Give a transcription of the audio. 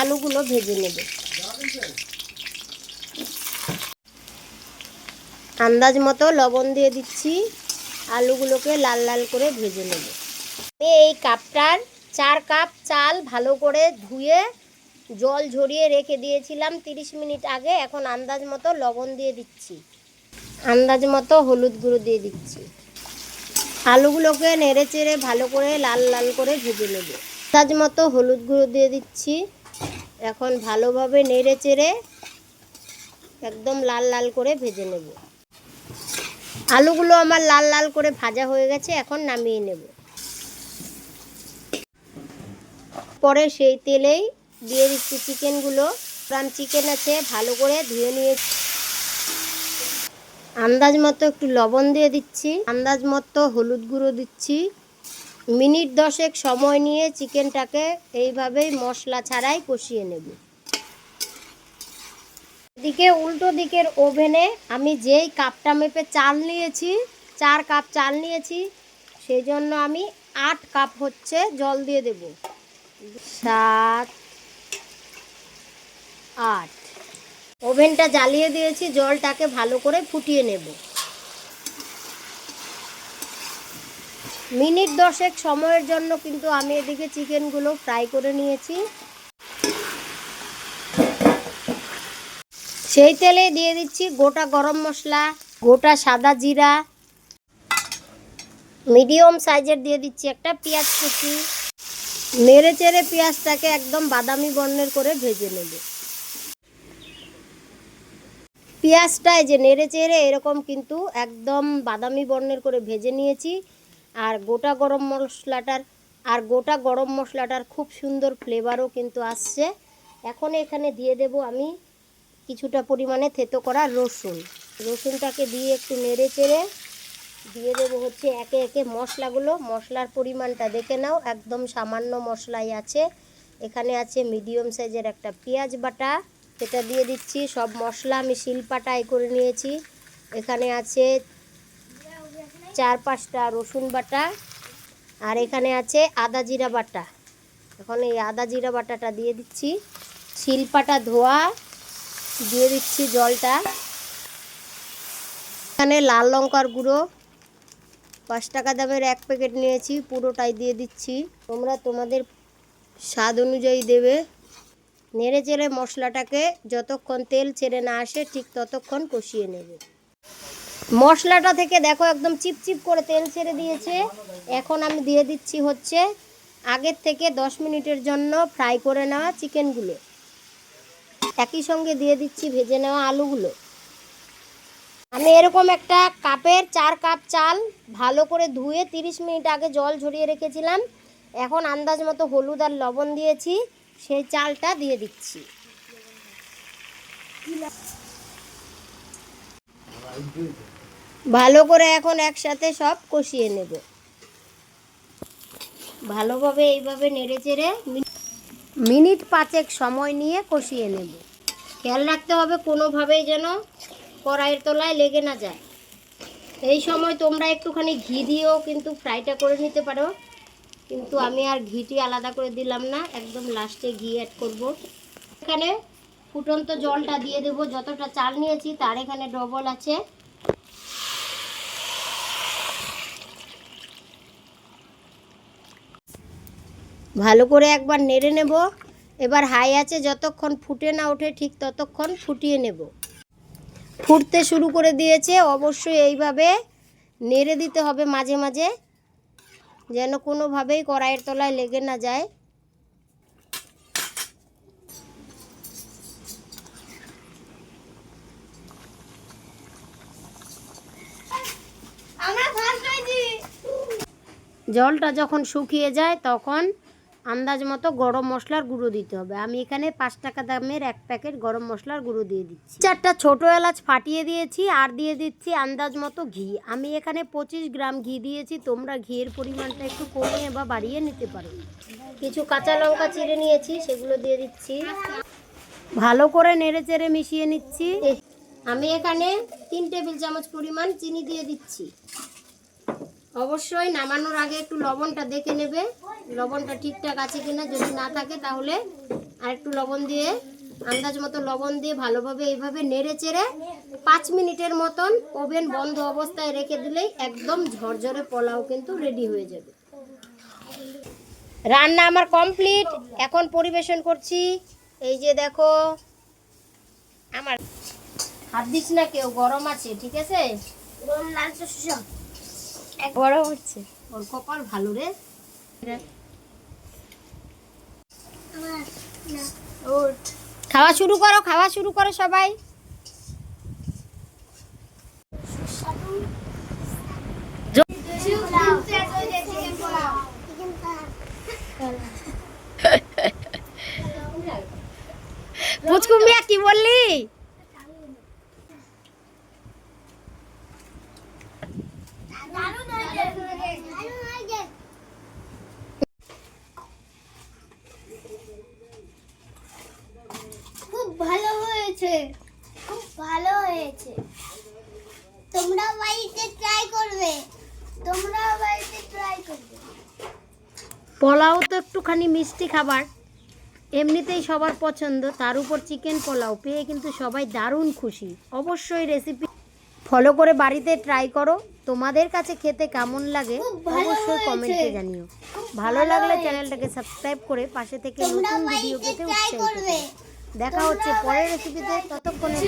আলুগুলো ভেজে নেবে। আন্দাজ মতো লবণ দিয়ে দিচ্ছি। আলুগুলোকে লাল লাল করে ভেজে নেব। এই কাপটার চার কাপ চাল ভালো করে ধুয়ে জল ঝরিয়ে রেখে দিয়েছিলাম তিরিশ মিনিট আগে। এখন আন্দাজ মতো লবণ দিয়ে দিচ্ছি। আন্দাজ মতো হলুদ গুঁড়ো দিয়ে দিচ্ছি। আলুগুলোকে নেড়ে চেড়ে ভালো করে লাল লাল করে ভেজে নেব। আন্দাজ মতো হলুদ গুঁড়ো দিয়ে দিচ্ছি। এখন ভালোভাবে নেড়ে চেড়ে একদম লাল লাল করে ভেজে নেব। আলুগুলো আমার লাল লাল করে ভাজা হয়ে গেছে, এখন নামিয়ে নেব। পরে সেই তেলেই দিয়ে দিচ্ছি চিকেনগুলো গ্রাম চিকেন আছে, ভালো করে ধুয়ে নিয়ে আন্দাজ মতো একটু লবণ দিয়ে দিচ্ছি। আন্দাজ মতো হলুদ গুঁড়ো দিচ্ছি। মিনিট দশেক সময় নিয়ে চিকেনটাকে এইভাবেই মশলা ছাড়াই কষিয়ে নেব। এদিকে উল্টো দিকের ওভেনে আমি যেই কাপটা মেপে চাল নিয়েছি, চার কাপ চাল নিয়েছি, সেই জন্য আমি আট কাপ হচ্ছে জল দিয়ে দেব। সাত, আট। ওভেনটা জ্বালিয়ে দিয়েছি, জলটাকে ভালো করে ফুটিয়ে নেব। মিনিট দশেক সময়ের জন্য কিন্তু আমি এদিকে চিকেনগুলো ফ্রাই করে নিয়েছি। সেই তেলে দিয়ে দিচ্ছি গোটা গরম মশলা, গোটা সাদা জিরা। মিডিয়াম সাইজের দিয়ে দিচ্ছি একটা পেঁয়াজ কুচি। নেড়ে চেড়ে পেঁয়াজটাকে একদম বাদামি বর্ণের করে ভেজে নেব। পেঁয়াজটা এই যে নেড়ে চেড়ে এরকম কিন্তু একদম বাদামি বর্ণের করে ভেজে নিয়েছি। আর গোটা গরম মশলাটার, আর গোটা গরম মশলাটার খুব সুন্দর ফ্লেভারও কিন্তু আসছে। এখন এখানে দিয়ে দেব আমি কিছুটা পরিমাণে থেতো করা রসুন। রসুনটাকে দিয়ে একটু নেড়ে চেড়ে দিয়ে দেবো হচ্ছে একে একে মশলাগুলো। মশলার পরিমাণটা দেখে নাও, একদম সামান্য মশলাই আছে। এখানে আছে মিডিয়াম সাইজের একটা পেঁয়াজ বাটা। সেটা দিয়ে দিচ্ছি। সব মশলা আমি শিলপাটাই করে নিয়েছি। এখানে আছে চার পাঁচটা রসুন বাটা আর এখানে আছে আদা জিরা বাটা। এখন এই আদা জিরা বাটাটা দিয়ে দিচ্ছি। শিলপাটা ধোয়া, দিয়ে দিচ্ছি জলটা। এখানে লাল লঙ্কার গুঁড়ো, পাঁচ টাকা দামের এক প্যাকেট নিয়েছি, পুরোটাই দিয়ে দিচ্ছি। তোমরা তোমাদের স্বাদ অনুযায়ী দেবে। নেড়ে চেড়ে মশলাটাকে যতক্ষণ তেল ছেড়ে না আসে, ঠিক ততক্ষণ কষিয়ে নেবে। মশলাটা থেকে দেখো একদম চিপচিপ করে তেল ছেড়ে দিয়েছে। এখন আমি দিয়ে দিচ্ছি হচ্ছে আগের থেকে দশ মিনিটের জন্য ফ্রাই করে নেওয়া চিকেনগুলো। একই সঙ্গে দিয়ে দিচ্ছি ভেজে নেওয়া আলুগুলো। আমি এরকম একটা কাপের চার কাপ চাল ভালো করে ধুয়ে তিরিশ মিনিট আগে জল ঝরিয়ে রেখেছিলাম। এখন আন্দাজ মতো হলুদ আর লবণ দিয়েছি। সেই চালটা দিয়ে দিচ্ছি। ভালো করে এখন একসাথে সব কষিয়ে নেব। ভালোভাবে এইভাবে নেড়ে চেড়ে মিনিট পাঁচেক সময় নিয়ে কষিয়ে নেব। খেয়াল রাখতে হবে কোনোভাবেই যেন কড়াইয়ের তলায় লেগে না যায়। এই সময় তোমরা একটুখানি ঘি দিয়েও কিন্তু ফ্রাইটা করে নিতে পারো। কিন্তু আমি আর ঘিটি আলাদা করে দিলাম না, একদম লাস্টে ঘি অ্যাড করব। এখানে ফুটন্ত জলটা দিয়ে দেবো, যতটা চাল নিয়েছি তার এখানে ডবল আছে। ভালো করে একবার নেড়ে নেব। এবার হাই আছে, যতক্ষণ ফুটে না ওঠে ঠিক ততক্ষণ ফুটিয়ে নেব। ফুটতে শুরু করে দিয়েছে, অবশ্যই এইভাবে নেড়ে দিতে হবে মাঝে মাঝে। যেন কোনোভাবেই কড়াইয়ের তলায় লেগে না যায়। জলটা যখন শুকিয়ে যায় তখন আন্দাজ মতো গরম মশলার গুঁড়ো দিতে হবে। আমি এখানে পাঁচ টাকা দামের এক প্যাকেট গরম মশলার গুঁড়ো দিয়ে দিচ্ছি। চারটা ছোটো এলাচ ফাটিয়ে দিয়েছি আর দিয়ে দিচ্ছি আন্দাজ মতো ঘি। আমি এখানে পঁচিশ গ্রাম ঘি দিয়েছি, তোমরা ঘিয়ের পরিমাণটা একটু কমিয়ে বা বাড়িয়ে নিতে পারো। কিছু কাঁচা লঙ্কা চিড়ে নিয়েছি, সেগুলো দিয়ে দিচ্ছি। ভালো করে নেড়ে চেড়ে মিশিয়ে নিচ্ছি। আমি এখানে তিন টেবিল চামচ পরিমাণ চিনি দিয়ে দিচ্ছি। অবশ্যই নামানোর আগে একটু লবণটা দেখে নেবে। লবণটা ঠিকঠাক আছে কিনা যদি না থাকে তাহলে আর একটু লবণ দিয়ে আন্দাজ মতো লবণ দিয়ে ভালোভাবে এইভাবে নেড়ে চেড়ে পাঁচ মিনিটের মতন ওভেন বন্ধ অবস্থায় রেখে দিলেই একদম ঝরঝরে পোলাও কিন্তু রেডি হয়ে যাবে। রান্না আমার কমপ্লিট এখন পরিবেশন করছি। এই যে দেখো আমার হাত দিস না কেউ গরম আছে ঠিক আছে? গরম হচ্ছে। ওর কপাল ভালো রে। খাওয়া শুরু করো খাওয়া শুরু করো সবাই। কি বললি খুব ভালো হয়েছে। খুব ভালো হয়েছে। তোমরা বাড়িতে ট্রাই করবে। তোমরা বাড়িতে ট্রাই করবে। পোলাও তো একটুখানি মিষ্টি খাবার। এমনিতেই সবার পছন্দ তার উপর চিকেন পোলাও। পেয়ে কিন্তু সবাই দারুণ খুশি। অবশ্যই রেসিপি ফলো করে বাড়িতে ট্রাই করো। তোমাদের কাছে খেতে কেমন লাগে অবশ্যই। কমেন্টে জানিও। ভালো লাগলে চ্যানেলটাকে সাবস্ক্রাইব করে পাশে থেকে নতুন ভিডিও পেতে উৎসাহিত। দেখা হচ্ছে পরের রেসিপিতে ততক্ষণে